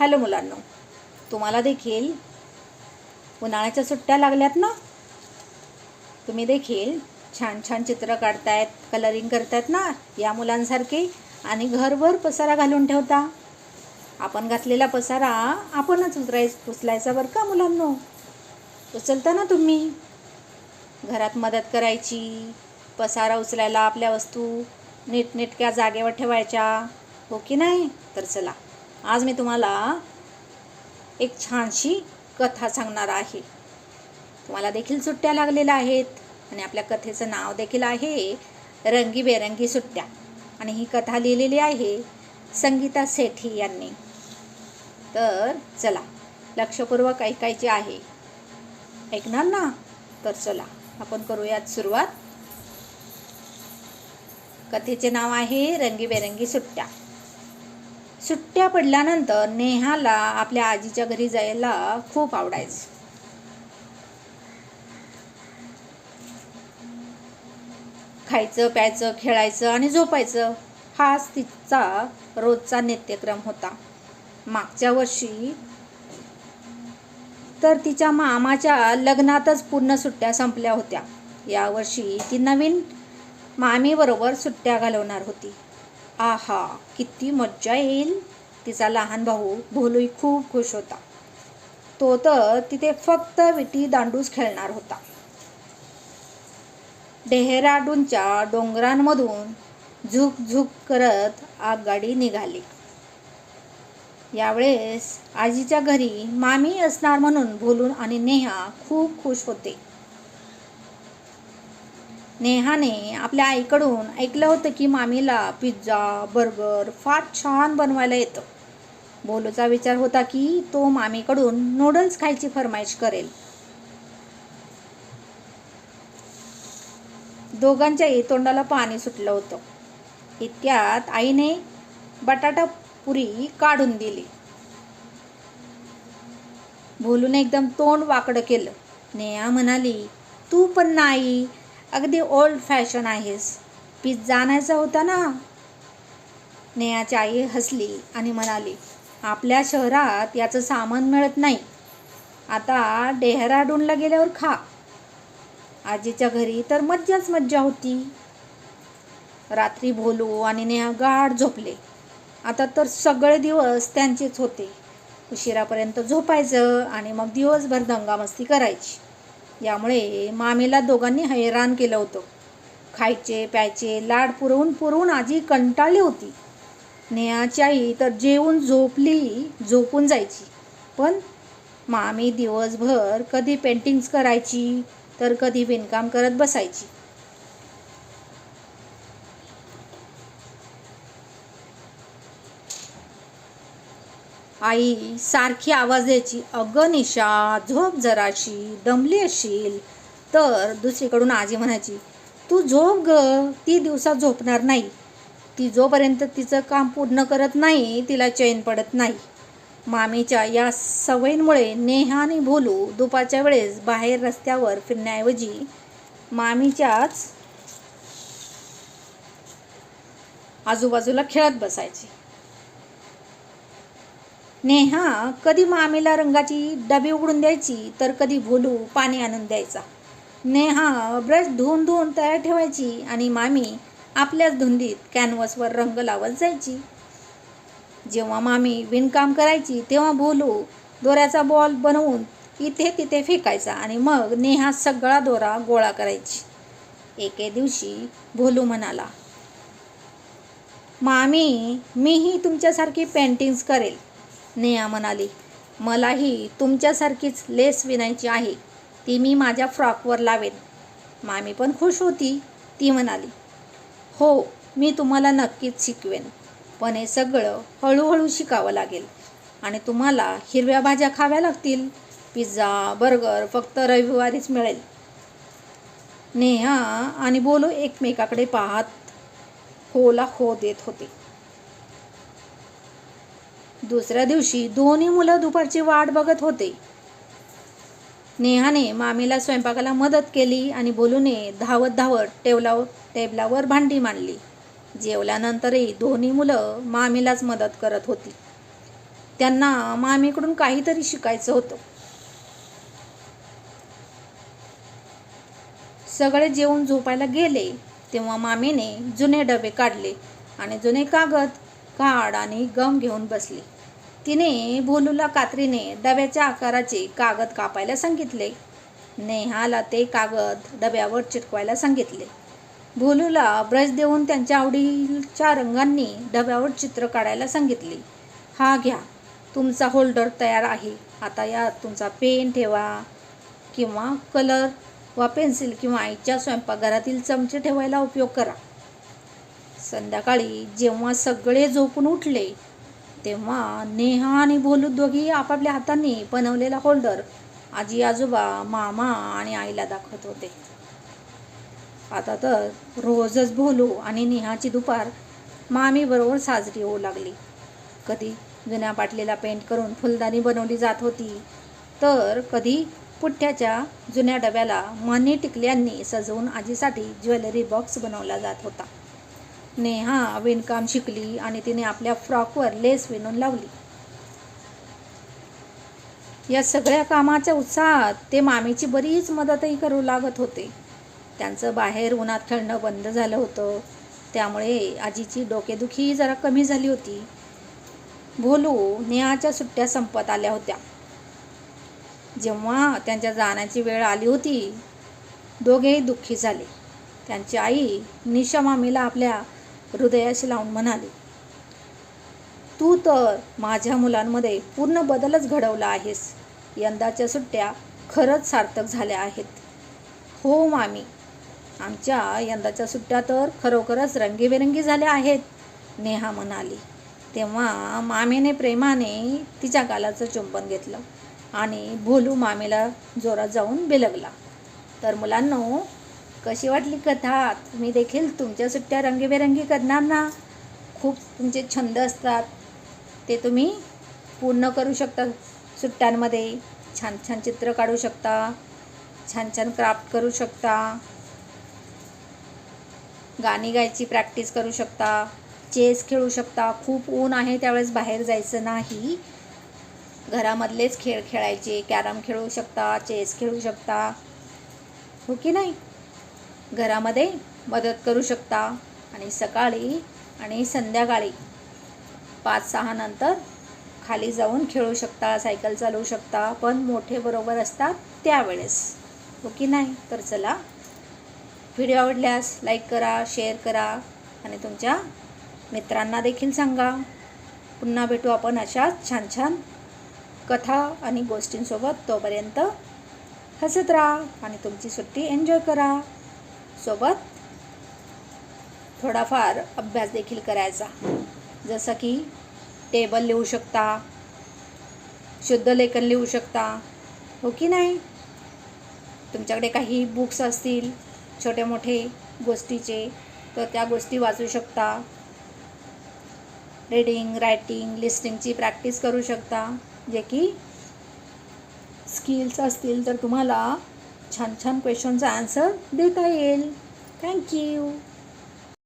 Hello मुलांनो तुम्हाला देखील उन्हाळ्याच्या सुट्ट्या लागल्यात ना? तुम्ही देखील छान छान चित्र काढतायत कलरिंग करतायत ना या मुलांसारखे? आणि घरभर पसारा घालून ठेवता? आपण घातलेला पसारा आपणच उचराय उचलायचा बरं का मुलांनो? उचलता ना तुम्ही? घरात मदत करायची पसारा उचलायला आपल्या वस्तू नीटनेटक्या जागेवर ठेवायच्या. हो की नाही? तर चला. आज मी तुम्हाला एक छानशी कथा सांगणार आहे. तुम्हाला देखील सुट्ट्या लागलेल्या आहेत आणि आपल्या कथेचं नाव देखील आहे रंगीबेरंगी सुट्ट्या. आणि ही कथा लिहिलेली आहे संगीता सेठी यांनी. तर चला लक्षपूर्वक ऐकायचे आहे. ऐकणार ना? तर चला आपण करूयात सुरुवात. कथेचे नाव आहे रंगीबेरंगी सुट्ट्या. सुट्ट्या पडल्यानंतर नेहाला आपल्या आजीच्या घरी जायला खूप आवडायचं. खायचं प्यायचं खेळायचं आणि झोपायचं हाच तिचा रोजचा नित्यक्रम होता. मागच्या वर्षी तर तिच्या मामाच्या लग्नातच पूर्ण सुट्ट्या संपल्या होत्या. यावर्षी ती नवीन मामीबरोबर सुट्ट्या घालवणार होती. आहा किती मज्जा येईल. तिचा लहान भाऊ भोलूही खूप खुश होता. तो तर तिथे फक्त विटी दांडूच खेळणार होता. डेहराडूनच्या डोंगरांमधून झुक झुक करत आगगाडी निघाली. यावेळेस आजीच्या घरी मामी असणार म्हणून भोलून आणि नेहा खूप खुश होते. नेहाने आपल्या आईकडून ऐकलं होतं की मामीला पिझ्झा बर्गर फार छान बनवायला येतं. बोलूचा विचार होता की तो मामीकडून नूडल्स खायची फरमाईश करेल. दोघांच्याही तोंडाला पाणी सुटलं होतं. इतक्यात आईने बटाटा पुरी काढून दिली. भोलून एकदम तोंड वाकडं केलं. नेहा म्हणाली तू पण नाही अगदी ओल्ड फॅशन आहेस. पिझ्झा आणायचा होता ना? नेहाची आई हसली आणि म्हणाली आपल्या शहरात याचं सामान मिळत नाही. आता डेहराडूनला गेल्यावर खा. आजीच्या घरी तर मज्जाच मज्जा होती. रात्री भोलू आणि नेहा गाढ झोपले. आता तर सगळे दिवस त्यांचेच होते. उशिरापर्यंत झोपायचं आणि मग दिवसभर दंगामस्ती करायची. यामुळे मामीला दोघांनी हैराण केलं होतं. खायचे प्यायचे लाड पुरवून पुरवून आजी कंटाळली होती. नेहाची आई तर जेवून झोपली झोपून जायची. पण मामी दिवसभर कधी पेंटिंग्स करायची तर कधी विणकाम करत बसायची. आई सारखी आवाज द्यायची अगं निशा झोप जराशी दमली असशील तर दुसरीकडून आजी म्हणायची तू झोप ग ती दिवसात झोपणार नाही. ती जोपर्यंत तिचं काम पूर्ण करत नाही तिला चैन पडत नाही. मामीच्या या सवयींमुळे नेहा आणि भोलू दुपारच्या वेळेस बाहेर रस्त्यावर फिरण्याऐवजी मामीच्याच आजूबाजूला खेळत बसायची. नेहा कधी मामीला रंगाची डबी उघडून द्यायची तर कधी भोलू पाणी आणून द्यायचा. नेहा ब्रश धुवून धुवून तयार ठेवायची आणि मामी आपल्याच धुंदीत कॅनव्हसवर रंग लावत जायची. जेव्हा मामी विणकाम करायची तेव्हा भोलू दोऱ्याचा बॉल बनवून इथे तिथे फेकायचा आणि मग नेहा सगळा दोरा गोळा करायची. एके दिवशी भोलू म्हणाला मामी मीही तुमच्यासारखी पेंटिंग्स करेल. नेहा म्हणाली मलाही तुमच्यासारखीच लेस विणायची आहे. ती मी माझ्या फ्रॉकवर लावेन. मामी पण खुश होती ती म्हणाली. हो मी तुम्हाला नक्कीच शिकवेन पण हे सगळं हळूहळू शिकावं लागेल. आणि तुम्हाला हिरव्या भाज्या खाव्या लागतील पिझ्झा बर्गर फक्त रविवारीच मिळेल. नेहा आणि बोलू एकमेकाकडे पाहत होला हो देत होते. दुसऱ्या दिवशी दोन्ही मुलं दुपारची वाट बघत होते. नेहाने मामीला स्वयंपाकाला मदत केली आणि बोलूने धावत धावत टेबलावर टेबलावर भांडी मांडली. जेवल्यानंतरही दोन्ही मुलं मामीलाच मदत करत होती. त्यांना मामीकडून काहीतरी शिकायचं होतं. सगळे जेवून झोपायला गेले तेव्हा मामीने जुने डबे काढले आणि जुने कागद काढ आणि गम घेऊन बसली. तिने भोलूला कात्रीने डब्याच्या आकाराचे कागद कापायला सांगितले. नेहाला ते कागद डब्यावर चिटकवायला सांगितले. भोलूला ब्रश देऊन त्यांच्या आवडीच्या रंगांनी डब्यावर चित्र काढायला सांगितले. हा घ्या तुमचा होल्डर तयार आहे. आता यात तुमचा पेन ठेवा किंवा कलर वा पेन्सिल किंवा आईच्या स्वयंपाकघरातील चमचे ठेवायला उपयोग करा. संध्याकाळी जेव्हा सगळे झोपून उठले तेव्हा नेहा आणि भोलू दोघी आपापल्या हातांनी बनवलेला होल्डर आजी आजोबा मामा आणि आईला दाखवत होते. आता तर रोजच भोलू आणि नेहाची दुपार मामीबरोबर साजरी होऊ लागली. कधी जुन्या बाटलीला पेंट करून फुलदाणी बनवली जात होती तर कधी पुठ्ठ्याच्या जुन्या डब्याला मनी टिकल्यांनी सजवून आजीसाठी ज्वेलरी बॉक्स बनवला जात होता. नेहा विणकाम शिकली आणि तिने आपल्या फ्रॉकवर लेस विणून लावली. या सगळ्या कामाच्या उत्साहात ते मामीची बरीच मदतही करू लागत होते. त्यांचं बाहेर उन्हात खेळणं बंद झालं होतं. त्यामुळे आजीची डोकेदुखी जरा कमी झाली होती. भोलू नेहाच्या सुट्ट्या संपत आल्या होत्या. जेव्हा त्यांच्या जाण्याची वेळ आली होती दोघेही दुःखी झाले. त्यांची आई निशा मामीला आपल्या हृदयाशी लावून म्हणाली तू तर माझ्या मुलांमध्ये पूर्ण बदलच घडवला आहेस. यंदाच्या सुट्ट्या खरंच सार्थक झाल्या आहेत. हो मामी आमच्या यंदाच्या सुट्ट्या तर खरोखरच रंगीबेरंगी झाल्या आहेत नेहा म्हणाली. तेव्हा मामीने प्रेमाने तिच्या गालाचं चुंबन घेतलं आणि भोलू मामीला जोरात जाऊन बिलगला. तर मुलांनो कशी वाटली कथा? तुम्ही देखील तुमच्या सुट्ट्या रंगीबेरंगी करणार ना? खूप तुमचे छंद असतात. ते तुम्ही पूर्ण करू शकता सुट्ट्यांमध्ये. छान छान चित्र काढू शकता. छान छान क्राफ्ट करू शकता. गाणी गायची प्रॅक्टिस करू शकता. चेस खेळू शकता. खूप ऊन आहे त्यावेळेस बाहेर जायचं नाही. घरामधलेच खेळ खेळायचे. कॅरम खेळू शकता चेस खेळू शकता. हो की नाही? घरामध्ये मदत करू शकता. आणि सकाळी आणि संध्याकाळी पाच सहा नंतर खाली जाऊन खेळू शकता सायकल चालवू शकता. पण मोठे बरोबर असतात त्यावेळेस. हो की नाही? तर चला व्हिडिओ आवडल्यास लाईक करा शेअर करा आणि तुमच्या मित्रांना देखील सांगा. पुन्हा भेटू आपण अशाच छान छान कथा आणि गोष्टींसोबत. तोपर्यंत हसत राहा आणि तुमची सुट्टी एन्जॉय करा. सोबत थोडाफार अभ्यास देखील करायचा. जसं की टेबल लिहू शकता शुद्ध लेखन लिहू शकता हो की नाही? तुमच्याकडे काही बुक्स असतील छोटे मोठे गोष्टीचे तर त्या गोष्टी वाचू शकता. रीडिंग रायटिंग लिस्टिंगची प्रॅक्टिस करू शकता. जे की स्किल्स असतील तर तुम्हाला छान छान क्वेश्चनचा आन्सर देता येईल. थँक्यू